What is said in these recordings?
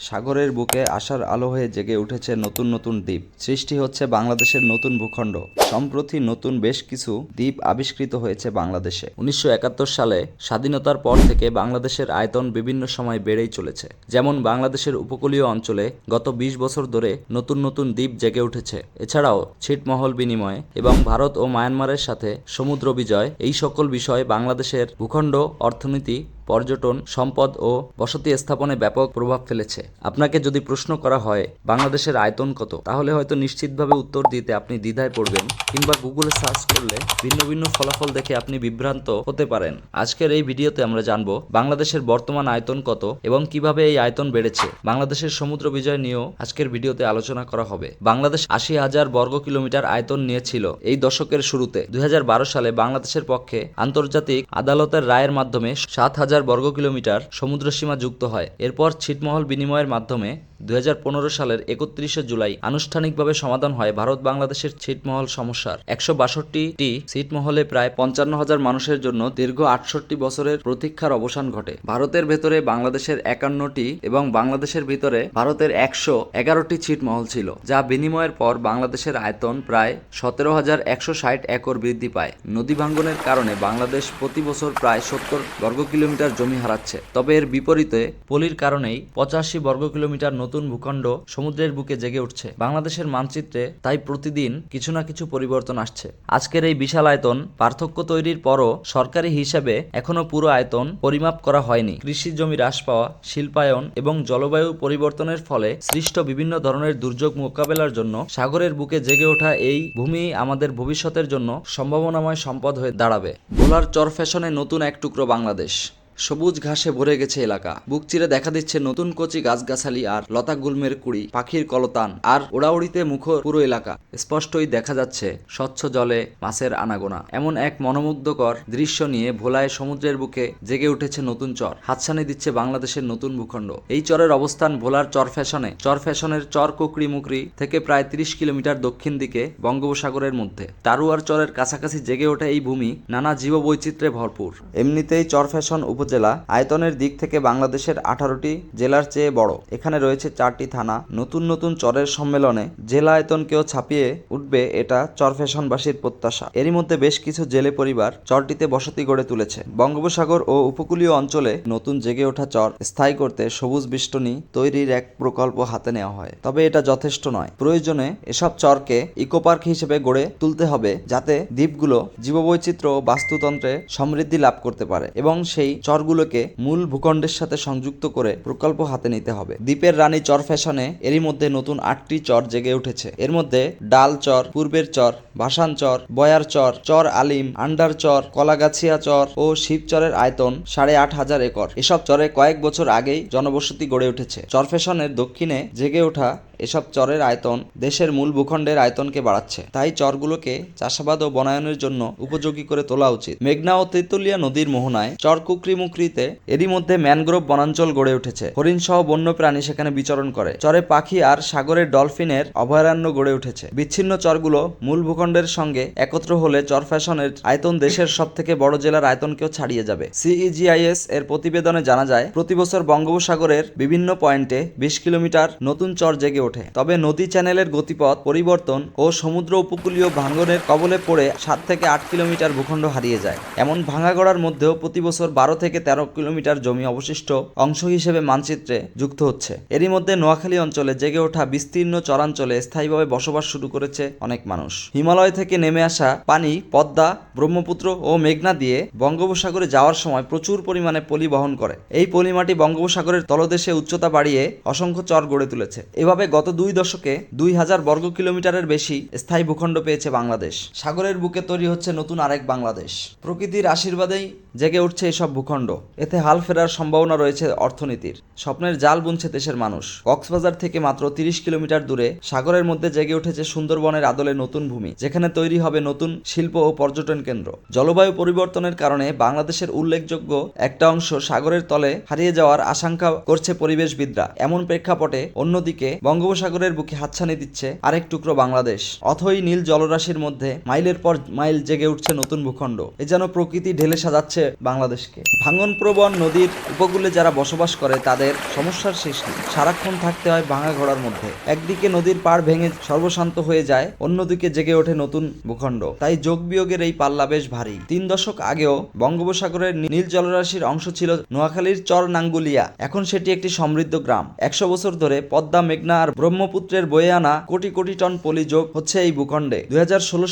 সাগরের বুকে আশার আলো হয়ে জেগে উঠেছে নতুন নতুন দ্বীপ। সৃষ্টি হচ্ছে বাংলাদেশের নতুন ভূখণ্ড। সম্প্রতি নতুন বেশ কিছু দ্বীপ আবিষ্কৃত হয়েছে বাংলাদেশে। উনিশশো একাত্তর সালে স্বাধীনতার পর থেকে বাংলাদেশের আয়তন বিভিন্ন সময় বেড়েই চলেছে। যেমন বাংলাদেশের উপকূলীয় অঞ্চলে গত ২০ বছর ধরে নতুন নতুন দ্বীপ জেগে উঠেছে। এছাড়াও ছিটমহল বিনিময় এবং ভারত ও মায়ানমারের সাথে সমুদ্র বিজয় এই সকল বিষয় বাংলাদেশের ভূখণ্ড, অর্থনীতি পর্যটন, সম্পদ ও বসতি স্থাপনে ব্যাপক প্রভাব ফেলেছে। আপনাকে যদি প্রশ্ন করা হয়, বাংলাদেশের আয়তন কত, তাহলে হয়তো নিশ্চিতভাবে উত্তর দিতে আপনি দ্বিধায় পড়বেন কিংবা গুগলে সার্চ করলে ভিন্ন ভিন্ন ফলাফল দেখে আপনি বিভ্রান্ত হতে পারেন। আজকের এই ভিডিওতে আমরা জানব, বাংলাদেশের বর্তমান আয়তন কত এবং কীভাবে এই আয়তন বেড়েছে। বাংলাদেশের সমুদ্র বিজয় নিয়েও আজকের ভিডিওতে আলোচনা করা হবে। বাংলাদেশ আশি হাজার বর্গ কিলোমিটার আয়তন নিয়েছিল এই দশকের শুরুতে। দুই হাজার বারো সালে বাংলাদেশের পক্ষে আন্তর্জাতিক আদালতের রায়ের মাধ্যমে সাত হাজার বর্গ কিলোমিটার সমুদ্রসীমা যুক্ত হয়। এরপর ছিটমহল বিনিময়ের মাধ্যমে দুই হাজার পনেরো সালের একত্রিশে জুলাই আনুষ্ঠানিকভাবে সমাধান হয় ভারত বাংলাদেশের ছিটমহল সমস্যার। একশো বাষট্টিটি ছিটমহলে প্রায় পঞ্চান্ন হাজার মানুষের জন্য দীর্ঘ আটষট্টি বছরের প্রতীক্ষার অবসান ঘটে। ভারতের ভেতরে বাংলাদেশের একান্নটি এবং বাংলাদেশের ভিতরে ভারতের একশো এগারোটি ছিটমহল ছিল, যা বিনিময়ের পর বাংলাদেশের আয়তন প্রায় সতেরো হাজার একশো ষাট একর বৃদ্ধি পায়। নদী ভাঙ্গনের কারণে বাংলাদেশ প্রতি বছর প্রায় সত্তর বর্গ কিলোমিটার জমি হারাচ্ছে। তবে এর বিপরীতে পলির কারণেই পঁচাশি বর্গ কিলোমিটার নতুন ভূখণ্ড সমুদ্রের বুকে জেগে উঠছে। বাংলাদেশের মানচিত্রে তাই প্রতিদিন কিছু না কিছু পরিবর্তন আসছে। আজকের এই বিশাল আয়তন পার্থক্য তৈরির পরও সরকারি হিসাবে এখনও পুরো আয়তন পরিমাপ করা হয়নি। কৃষি জমি হ্রাস পাওয়া, শিল্পায়ন এবং জলবায়ু পরিবর্তনের ফলে সৃষ্ট বিভিন্ন ধরনের দুর্যোগ মোকাবেলার জন্য সাগরের বুকে জেগে ওঠা এই ভূমি আমাদের ভবিষ্যতের জন্য সম্ভাবনাময় সম্পদ হয়ে দাঁড়াবে। ভোলার চর ফ্যাশনে নতুন এক টুকরো বাংলাদেশ। সবুজ ঘাসে ভরে গেছে এলাকা। বুক চিরে দেখা দিচ্ছে নতুন কচি গাছগাছালি আর লতা গুলমের কুড়ি, পাখির কলতান আর ওড়াউড়িতে মুখর পুরো এলাকা। স্পষ্টই দেখা যাচ্ছে স্বচ্ছ জলে মাছের আনাগোনা। এমন এক মনোমুগ্ধকর দৃশ্য নিয়ে ভোলায় সমুদ্রের বুকে জেগে উঠেছে নতুন চর। হাতছানি দিচ্ছে বাংলাদেশের নতুন ভূখণ্ড। এই চরের অবস্থান ভোলার চর ফ্যাশনে। চর ফ্যাশনের চর কুকরি মুকরি থেকে প্রায় তিরিশ কিলোমিটার দক্ষিণ দিকে বঙ্গোপসাগরের মধ্যে। তারুয়ার চরের কাছাকাছি জেগে ওঠা এই ভূমি। নানা জীববৈচিত্র্যে ভরপুর। এমনিতেই চর ফ্যাশন উপজেলা আয়তনের দিক থেকে বাংলাদেশের আঠারোটি জেলার চেয়ে বড়। এখানে রয়েছে চারটি থানা। নতুন নতুন চরের সম্মেলনে জেলা আয়তনকেও ছাপিয়ে উঠবে এটা চর ফ্যাশনবাসীর প্রত্যাশা। এরই মধ্যে বেশ কিছু জেলে পরিবার চরটিতে বসতি গড়ে তুলেছে। বঙ্গোপসাগর ও উপকূলীয় অঞ্চলে নতুন জেগে ওঠা চর স্থায়ী করতে সবুজ বিষ্টনী তৈরির এক প্রকল্প হাতে নেওয়া হয়। তবে এটা যথেষ্ট নয়। প্রয়োজনে এসব চরকে ইকো পার্ক হিসেবে গড়ে তুলতে হবে যাতে দ্বীপগুলো জীববৈচিত্র্য বাস্তুতন্ত্রে সমৃদ্ধি লাভ করতে পারে এবং সেই চরগুলোকে মূল ভূখণ্ডের সাথে সংযুক্ত করে প্রকল্প হাতে নিতে হবে। দ্বীপের রানী চর ফ্যাশনে এরই মধ্যে নতুন আটটি চর জেগে উঠেছে। এর মধ্যে ডাল চর, পূর্বের চর ভাসান চর, বয়ার চর চর আলিম, আন্ডার চর, কলাগাছিয়া চর ও শিবচরের আয়তন সাড়ে আট হাজার একর। এসব চরে কয়েক বছর আগেই জনবসতি গড়ে উঠেছে। চর ফ্যাশনের দক্ষিণে জেগে ওঠা এসব চরের আয়তন দেশের মূল ভূখণ্ডের আয়তনকে বাড়াচ্ছে। তাই চরগুলোকে চাষাবাদ ও বনায়নের জন্য উপযোগী করে তোলা উচিত। মেঘনা ও তেতুলিয়া নদীর মোহনায় চর কুকরি মুকরিতে এরই মধ্যে ম্যানগ্রোভ বনাঞ্চল গড়ে উঠেছে। হরিণ সহ বন্য প্রাণী সেখানে বিচরণ করে। চরে পাখি আর সাগরের ডলফিনের অভয়ারণ্য গড়ে উঠেছে। বিচ্ছিন্ন চরগুলো মূল ভূখণ্ডের সঙ্গে একত্র হলে চর ফ্যাশনের আয়তন দেশের সব থেকে বড় জেলার আয়তনকেও ছাড়িয়ে যাবে। সিইজিআইএস এর প্রতিবেদনে জানা যায় প্রতি বছর বঙ্গোপসাগরের বিভিন্ন পয়েন্টে বিশ কিলোমিটার নতুন চর জেগে ওঠে। তবে নদী চ্যানেলের গতিপথ, পরিবর্তন ও সমুদ্র উপকূলীয় ভাঙ্গনের কবলে পড়ে সাত থেকে আট কিলোমিটার ভূখণ্ড হারিয়ে যায়। এমন ভাঙাগড়ার মধ্যেও প্রতি বছর বারো থেকে তেরো কিলোমিটার জমি অবশিষ্ট অংশ হিসেবে মানচিত্রে যুক্ত হচ্ছে। এরই মধ্যে নোয়াখালী অঞ্চলে জেগে ওঠা বিস্তীর্ণ চরাঞ্চলে স্থায়ীভাবে বসবাস শুরু করেছে অনেক মানুষ। হিমালয় থেকে নেমে আসা পানি, পদ্মা, ব্রহ্মপুত্র ও মেঘনা দিয়ে বঙ্গোপসাগরে যাওয়ার সময় প্রচুর পরিমাণে পলি বহন করে। এই পলিমাটি বঙ্গোপসাগরের তলদেশে উচ্চতা বাড়িয়ে অসংখ্য চর গড়ে তুলেছে। এভাবে গত দুই দশকে দুই হাজার বর্গ কিলোমিটারের বেশি স্থায়ী ভূখণ্ড পেয়েছে বাংলাদেশ। সাগরের বুকে তৈরি হচ্ছে নতুন আরেক বাংলাদেশ। প্রকৃতির আশীর্বাদেই জেগে উঠছে এসব ভূখণ্ড। এতে হাল ফেরার সম্ভাবনা রয়েছে অর্থনীতির। স্বপ্নের জাল বুনছে দেশের মানুষ। কক্সবাজার থেকে মাত্র তিরিশ কিলোমিটার দূরে সাগরের মধ্যে জেগে উঠেছে সুন্দরবনের আদলে নতুন ভূমি, যেখানে তৈরি হবে নতুন শিল্প ও পর্যটন কেন্দ্র। জলবায়ু পরিবর্তনের কারণে বাংলাদেশের উল্লেখযোগ্য একটা অংশ সাগরের তলে হারিয়ে যাওয়ার আশঙ্কা করছে পরিবেশবিদরা। এমন প্রেক্ষাপটে অন্যদিকে বঙ্গ বঙ্গোপসাগরের বুকে হাতছানি দিচ্ছে আরেক টুকরো বাংলাদেশ। অথই নীল জলরাশির মধ্যে মাইলের পর মাইল জেগে উঠছে নতুন ভূখণ্ড। এ যেন প্রকৃতি ঢেলে সাজাচ্ছে বাংলাদেশকে। ভাঙন প্রবণ নদীর উপকূলে যারা বসবাস করে, তাদের সমস্যার শেষ নেই। সারাক্ষণ থাকতে হয় ভাঙা ঘোড়ার মধ্যে। একদিকে নদীর পাড় ভেঙে সর্বশান্ত হয়ে যায়, অন্যদিকে জেগে ওঠে নতুন ভূখণ্ড। তাই যোগ বিয়োগের এই পাল্লা বেশ ভারী। তিন দশক আগেও বঙ্গোপসাগরের নীল জলরাশির অংশ ছিল নোয়াখালীর চর নাঙ্গুলিয়া এখন সেটি একটি সমৃদ্ধ গ্রাম। একশো বছর ধরে পদ্মা, মেঘনা আর ব্রহ্মপুত্রের বয়ে আনা কোটি কোটি টন পলি যোগ হচ্ছে এই ভূখণ্ডে। দুই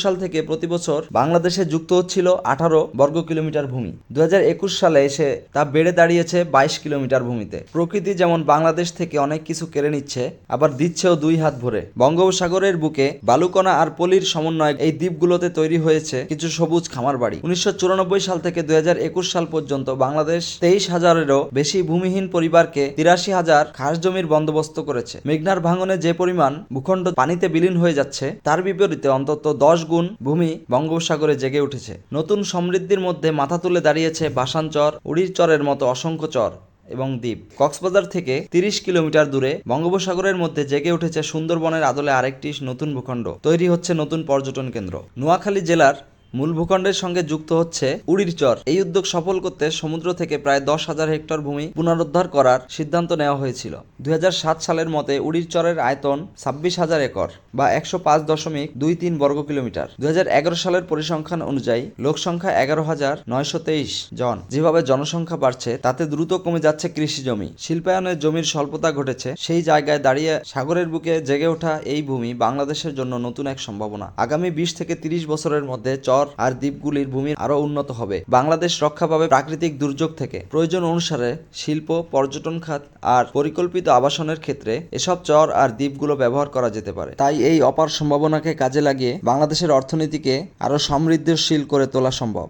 সাল থেকে প্রতি বছর বাংলাদেশে যুক্ত হচ্ছিল আঠারো বর্গ কিলোমিটার ভূমি। দুই সালে এসে তা বেড়ে দাঁড়িয়েছে বাইশ কিলোমিটার ভূমিতে। প্রকৃতি যেমন বাংলাদেশ থেকে অনেক কিছু কেড়ে নিচ্ছে, আবার দিচ্ছেও দুই হাত ভরে। বঙ্গোপসাগরের বুকে বালুকণা আর পলির সমন্বয়ে এই দ্বীপগুলোতে তৈরি হয়েছে কিছু সবুজ খামার বাড়ি। উনিশশো চুরানব্বই সাল থেকে দুই হাজার একুশ সাল পর্যন্ত বাংলাদেশ তেইশ হাজারেরও বেশি ভূমিহীন পরিবারকে তিরাশি হাজার খাস জমির বন্দোবস্ত করেছে। মেঘনার ভাঙনে যে পরিমাণ ভূখণ্ড পানিতে বিলীন হয়ে যাচ্ছে, তার বিপরীতে অন্তত দশ গুণ ভূমি বঙ্গোপসাগরে জেগে উঠেছে। নতুন সমৃদ্ধির মধ্যে মাথা তুলে দাঁড়িয়েছে বাসান চর উড়ির চরের মতো অসংখ্য চর এবং দ্বীপ। কক্সবাজার থেকে তিরিশ কিলোমিটার দূরে বঙ্গোপসাগরের মধ্যে জেগে উঠেছে সুন্দরবনের আদলে আরেকটি নতুন ভূখণ্ড। তৈরি হচ্ছে নতুন পর্যটন কেন্দ্র। নোয়াখালী জেলার মূল ভূখণ্ডের সঙ্গে যুক্ত হচ্ছে উড়ির চর। এই উদ্যোগ সফল করতে সমুদ্র থেকে প্রায় দশ হাজার হেক্টর ভূমি পুনরুদ্ধার করার সিদ্ধান্ত নেওয়া হয়েছিল। দুই হাজার সাত সালের মতে উড়ির চরের আয়তন ছাব্বিশ হাজার একর বা একশো পাঁচ দশমিক দুই তিন বর্গ কিলোমিটার। দু হাজার এগারো সালের পরিসংখ্যান অনুযায়ী লোক সংখ্যা এগারো হাজার নয়শো তেইশ জন। যেভাবে জনসংখ্যা বাড়ছে, তাতে দ্রুত কমে যাচ্ছে কৃষি জমি। শিল্পায়নের জমির স্বল্পতা ঘটেছে, সেই জায়গায় দাঁড়িয়ে সাগরের বুকে জেগে ওঠা এই ভূমি বাংলাদেশের জন্য নতুন এক সম্ভাবনা। আগামী বিশ থেকে তিরিশ বছরের মধ্যে চর আর দ্বীপগুলির ভূমি আরও উন্নত হবে। বাংলাদেশ রক্ষা পাবে প্রাকৃতিক দুর্যোগ থেকে। প্রয়োজন অনুসারে শিল্প, পর্যটন খাত আর পরিকল্পিত আবাসনের ক্ষেত্রে এসব চর আর দ্বীপগুলো ব্যবহার করা যেতে পারে। তাই এই অপার সম্ভাবনাকে কাজে লাগিয়ে বাংলাদেশের অর্থনীতিকে আরও সমৃদ্ধশীল করে তোলা সম্ভব।